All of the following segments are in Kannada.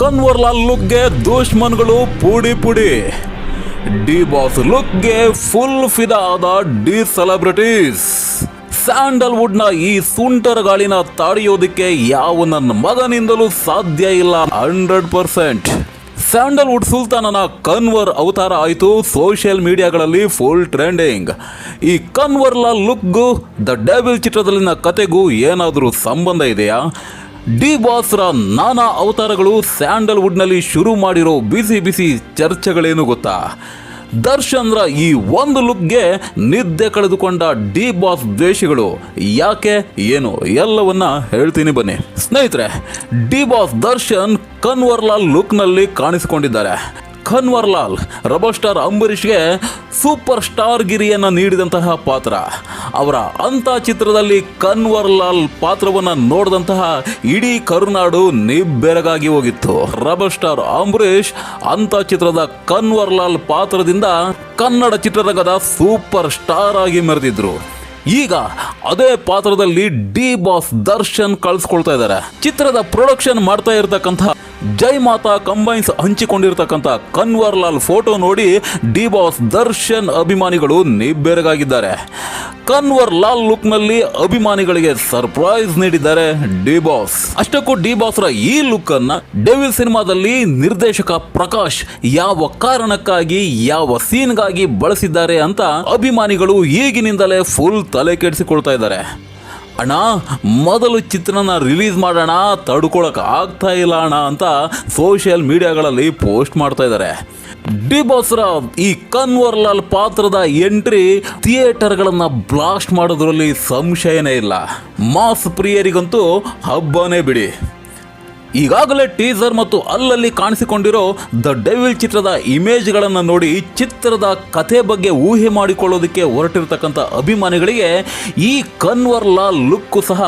ಕನ್ವರ್ಲಾಲ್ ಲುಕ್ಗೆ ದುಶ್ಮನ್ಗಳು ಪುಡಿ ಪುಡಿ. ಡಿ ಬಾಸ್ ಲುಕ್ಗೆ ಫುಲ್ ಫಿದಾ ಆದ ಡಿ ಸೆಲೆಬ್ರಿಟೀಸ್. ನ ಈ ಸುಂಟರ ಗಾಳಿನ ತಾಡಿಯೋದಕ್ಕೆ ಯಾವ ನನ್ನ ಮಗನಿಂದಲೂ ಸಾಧ್ಯ ಇಲ್ಲ. Hundred percent. ಸ್ಯಾಂಡಲ್ವುಡ್ ಸುಲ್ತಾನನ ಕನ್ವರ್ ಅವತಾರ ಆಯಿತು ಸೋಷಿಯಲ್ ಮೀಡಿಯಾಗಳಲ್ಲಿ ಫುಲ್ ಟ್ರೆಂಡಿಂಗ್. ಈ ಕನ್ವರ್ಲ ಲುಕ್ಗೂ, ದ ಡೆವಿಲ್ ಚಿತ್ರದಲ್ಲಿನ ಕತೆಗೂ ಏನಾದರೂ ಸಂಬಂಧ ಇದೆಯಾ? ಡಿ ಬಾಸ್ರ ನಾನಾ ಅವತಾರಗಳು ಸ್ಯಾಂಡಲ್ವುಡ್ನಲ್ಲಿ ಶುರು ಮಾಡಿರೋ ಬಿಸಿ ಬಿಸಿ ಚರ್ಚೆಗಳೇನು ಗೊತ್ತಾ? ದರ್ಶನ್ರ ಈ ಒಂದು ಲುಕ್ಗೆ ನಿದ್ದೆ ಕಳೆದುಕೊಂಡ ಡಿ ಬಾಸ್ ದ್ವೇಷಿಗಳು. ಯಾಕೆ, ಏನು, ಎಲ್ಲವನ್ನ ಹೇಳ್ತೀನಿ ಬನ್ನಿ. ಸ್ನೇಹಿತರೆ, ಡಿ ಬಾಸ್ ದರ್ಶನ್ ಕನ್ವರ್ಲಾಲ್ ಲುಕ್ನಲ್ಲಿ ಕಾಣಿಸಿಕೊಂಡಿದ್ದಾರೆ. ಖನ್ವರ್ಲಾಲ್ ರಬರ್ ಸ್ಟಾರ್ ಅಂಬರೀಷ್ಗೆ ಸೂಪರ್ ಸ್ಟಾರ್ ಗಿರಿಯನ್ನು ನೀಡಿದಂತಹ ಪಾತ್ರ. ಅವರ ಅಂಥ ಚಿತ್ರದಲ್ಲಿ ಕನ್ವರ್ಲಾಲ್ ಪಾತ್ರವನ್ನು ನೋಡಿದಂತಹ ಇಡೀ ಕರುನಾಡು ನಿಬ್ಬೆರಗಾಗಿ ಹೋಗಿತ್ತು. ರಬರ್ ಸ್ಟಾರ್ ಅಂಬರೀಷ್ ಅಂತ ಚಿತ್ರದ ಕನ್ವರ್ಲಾಲ್ ಪಾತ್ರದಿಂದ ಕನ್ನಡ ಚಿತ್ರರಂಗದ ಸೂಪರ್ ಸ್ಟಾರ್ ಆಗಿ ಮೆರೆದಿದ್ರು. ಈಗ ಅದೇ ಪಾತ್ರದಲ್ಲಿ ಡಿ ಬಾಸ್ ದರ್ಶನ್ ಕಳಿಸ್ಕೊಳ್ತಾ ಇದ್ದಾರೆ. ಚಿತ್ರದ ಪ್ರೊಡಕ್ಷನ್ ಮಾಡ್ತಾ ಇರತಕ್ಕಂಥ ಜೈ ಮಾತಾ ಕಂಬೈನ್ಸ್ ಹಂಚಿಕೊಂಡಿರ್ತಕ್ಕಂಥ ಕನ್ವರ್ ಲಾಲ್ ಫೋಟೋ ನೋಡಿ ಡಿ ಬಾಸ್ ದರ್ಶನ್ ಅಭಿಮಾನಿಗಳು ನಿಬ್ಬೆರಗಾಗಿದ್ದಾರೆ. ಕನ್ವರ್ ಲಾಲ್ ಲುಕ್ನಲ್ಲಿ ಅಭಿಮಾನಿಗಳಿಗೆ ಸರ್ಪ್ರೈಸ್ ನೀಡಿದ್ದಾರೆ ಡಿ ಬಾಸ್. ಅಷ್ಟಕ್ಕೂ ಡಿ ಬಾಸ್ರ ಈ ಲುಕ್ ಅನ್ನ ಡೆವಿಲ್ ಸಿನಿಮಾದಲ್ಲಿ ನಿರ್ದೇಶಕ ಪ್ರಕಾಶ್ ಯಾವ ಕಾರಣಕ್ಕಾಗಿ, ಯಾವ ಸೀನ್ಗಾಗಿ ಬಳಸಿದ್ದಾರೆ ಅಂತ ಅಭಿಮಾನಿಗಳು ಈಗಿನಿಂದಲೇ ಫುಲ್ ತಲೆ ಕೆಡಿಸಿಕೊಳ್ತಾ ಇದ್ದಾರೆ. ಅಣ್ಣ, ಮೊದಲು ಚಿತ್ರನ ರಿಲೀಸ್ ಮಾಡೋಣ ತಡ್ಕೊಳಕ್ಕೆ ಆಗ್ತಾ ಇಲ್ಲ ಅಣ್ಣ ಅಂತ ಸೋಷಿಯಲ್ ಮೀಡಿಯಾಗಳಲ್ಲಿ ಪೋಸ್ಟ್ ಮಾಡ್ತಾ ಇದ್ದಾರೆ ಡಿ ಬಾಸ್ರಾವ್ ಈ ಕನ್ವರ್ಲಾಲ್ ಪಾತ್ರದ ಎಂಟ್ರಿ ಥಿಯೇಟರ್ಗಳನ್ನು ಬ್ಲಾಸ್ಟ್ ಮಾಡೋದ್ರಲ್ಲಿ ಸಂಶಯನೇ ಇಲ್ಲ. ಮಾಸ್ ಪ್ರಿಯರಿಗಂತೂ ಹಬ್ಬನೇ ಬಿಡಿ. ಈಗಾಗಲೇ ಟೀಸರ್ ಮತ್ತು ಅಲ್ಲಲ್ಲಿ ಕಾಣಿಸಿಕೊಂಡಿರೋ ದ ಡೆವಿಲ್ ಚಿತ್ರದ ಇಮೇಜ್ಗಳನ್ನು ನೋಡಿ ಚಿತ್ರದ ಕಥೆ ಬಗ್ಗೆ ಊಹೆ ಮಾಡಿಕೊಳ್ಳೋದಕ್ಕೆ ಹೊರಟಿರ್ತಕ್ಕಂಥ ಅಭಿಮಾನಿಗಳಿಗೆ ಈ ಕನ್ವರ್ ಲಾಲ್ ಲುಕ್ ಸಹ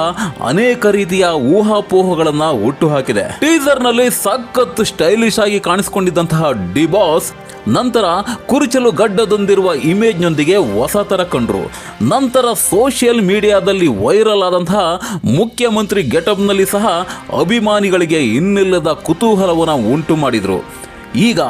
ಅನೇಕ ರೀತಿಯ ಊಹಾಪೋಹಗಳನ್ನು ಹುಟ್ಟು ಹಾಕಿದೆ ಟೀಸರ್ನಲ್ಲಿ ಸಖತ್ ಸ್ಟೈಲಿಶ್ ಆಗಿ ಕಾಣಿಸಿಕೊಂಡಿದ್ದಂತಹ ಡಿ ಬಾಸ್ ನಂತರ ಕುರುಚಲು ಗಡ್ಡದೊಂದಿರುವ ಇಮೇಜ್ನೊಂದಿಗೆ ಹೊಸ ಥರ ಕಂಡ್ರು. ನಂತರ ಸೋಷಿಯಲ್ ಮೀಡಿಯಾದಲ್ಲಿ ವೈರಲ್ ಆದಂತಹ ಮುಖ್ಯಮಂತ್ರಿ ಗೆಟಪ್ನಲ್ಲಿ ಸಹ ಅಭಿಮಾನಿಗಳಿಗೆ ಇನ್ನಿಲ್ಲದ ಕುತೂಹಲವನ್ನು ಉಂಟು ಮಾಡಿದರು ಈಗ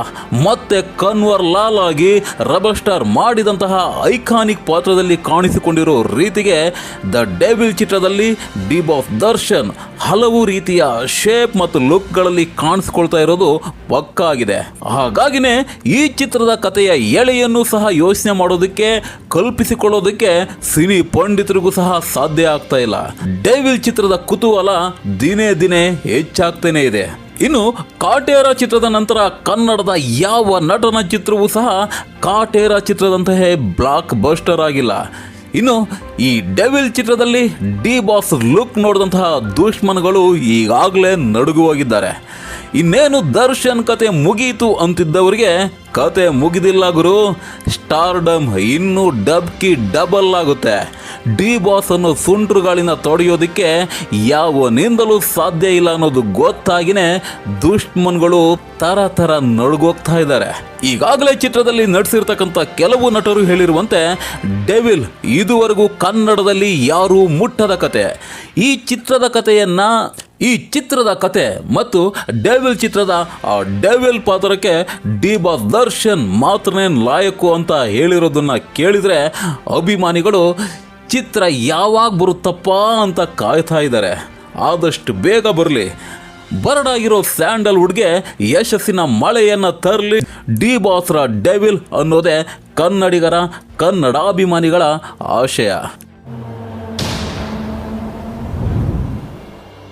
ಮತ್ತೆ ಕನ್ವರ್ ಲಾಲ್ ಆಗಿ ರಬರ್ ಸ್ಟಾರ್ ಮಾಡಿದಂತಹ ಐಕಾನಿಕ್ ಪಾತ್ರದಲ್ಲಿ ಕಾಣಿಸಿಕೊಂಡಿರೋ ರೀತಿಗೆ ದ ಡೆವಿಲ್ ಚಿತ್ರದಲ್ಲಿ ಡಿ ಆಫ್ ದರ್ಶನ್ ಹಲವು ರೀತಿಯ ಶೇಪ್ ಮತ್ತು ಲುಕ್ಗಳಲ್ಲಿ ಕಾಣಿಸ್ಕೊಳ್ತಾ ಇರೋದು ಪಕ್ಕಾಗಿದೆ. ಹಾಗಾಗಿನೇ ಈ ಚಿತ್ರದ ಕಥೆಯ ಎಳೆಯನ್ನು ಸಹ ಯೋಚನೆ ಮಾಡೋದಕ್ಕೆ, ಕಲ್ಪಿಸಿಕೊಳ್ಳೋದಕ್ಕೆ ಸಿನಿ ಪಂಡಿತರಿಗೂ ಸಹ ಸಾಧ್ಯ ಆಗ್ತಾ ಇಲ್ಲ. ಡೆವಿಲ್ ಚಿತ್ರದ ಕುತೂಹಲ ದಿನೇ ದಿನೇ ಹೆಚ್ಚಾಗ್ತಾನೆ ಇದೆ. ಇನ್ನು ಕಾಟೇರ ಚಿತ್ರದ ನಂತರ ಕನ್ನಡದ ಯಾವ ನಟನ ಚಿತ್ರವೂ ಸಹ ಕಾಟೇರ ಚಿತ್ರದಂತಹ ಬ್ಲಾಕ್ ಬಸ್ಟರ್ ಆಗಿಲ್ಲ. ಇನ್ನು ಈ ಡೆವಿಲ್ ಚಿತ್ರದಲ್ಲಿ ಡಿ ಬಾಸ್ ಲುಕ್ ನೋಡಿದಂತಹ ದುಶ್ಮನ್ಗಳು ಈಗಾಗಲೇ ನಡುಗುವಾಗಿದ್ದಾರೆ ಇನ್ನೇನು ದರ್ಶನ್ ಕತೆ ಮುಗೀತು ಅಂತಿದ್ದವರಿಗೆ ಕತೆ ಮುಗಿದಿಲ್ಲ ಗುರು. ಸ್ಟಾರ್ಡಮ್ ಇನ್ನೂ ಡಬ್ಕಿ ಡಬಲ್ ಆಗುತ್ತೆ. ಡಿ ಬಾಸ್ ಅನ್ನೋ ಸುಂಟ್ರುಗಾಳಿನ ತೊಡೆಯೋದಕ್ಕೆ ಯಾವನಿಂದಲೂ ಸಾಧ್ಯ ಇಲ್ಲ ಅನ್ನೋದು ಗೊತ್ತಾಗಿನೇ ದುಷ್ಮನ್ಗಳು ತರ ತರ ನಡುಗೋಗ್ತಾ ಇದ್ದಾರೆ. ಈಗಾಗಲೇ ಚಿತ್ರದಲ್ಲಿ ನಟಿಸಿರ್ತಕ್ಕಂಥ ಕೆಲವು ನಟರು ಹೇಳಿರುವಂತೆ ಡೆವಿಲ್ ಇದುವರೆಗೂ ಕನ್ನಡದಲ್ಲಿ ಯಾರೂ ಮುಟ್ಟದ ಕತೆ. ಈ ಚಿತ್ರದ ಕಥೆಯನ್ನ ಈ ಚಿತ್ರದ ಕತೆ ಮತ್ತು ಡೆವಿಲ್ ಚಿತ್ರದ, ಆ ಡೆವಿಲ್ ಪಾತ್ರಕ್ಕೆ ಡಿ ಬಾ ದರ್ಶನ್ ಮಾತ್ರನೇ ಲಾಯಕು ಅಂತ ಹೇಳಿರೋದನ್ನು ಕೇಳಿದರೆ ಅಭಿಮಾನಿಗಳು, ಚಿತ್ರ ಯಾವಾಗ ಬರುತ್ತಪ್ಪ ಅಂತ ಕಾಯ್ತಾ ಇದ್ದಾರೆ. ಆದಷ್ಟು ಬೇಗ ಬರಲಿ. ಬರಡಾಗಿರೋ ಸ್ಯಾಂಡಲ್ವುಡ್ಗೆ ಯಶಸ್ಸಿನ ಮಳೆಯನ್ನು ತರಲಿ. ಡಿ ಬಾಸ್ರ ಡೆವಿಲ್ ಅನ್ನೋದೇ ಕನ್ನಡಿಗರ ಕನ್ನಡಾಭಿಮಾನಿಗಳ ಆಶಯ.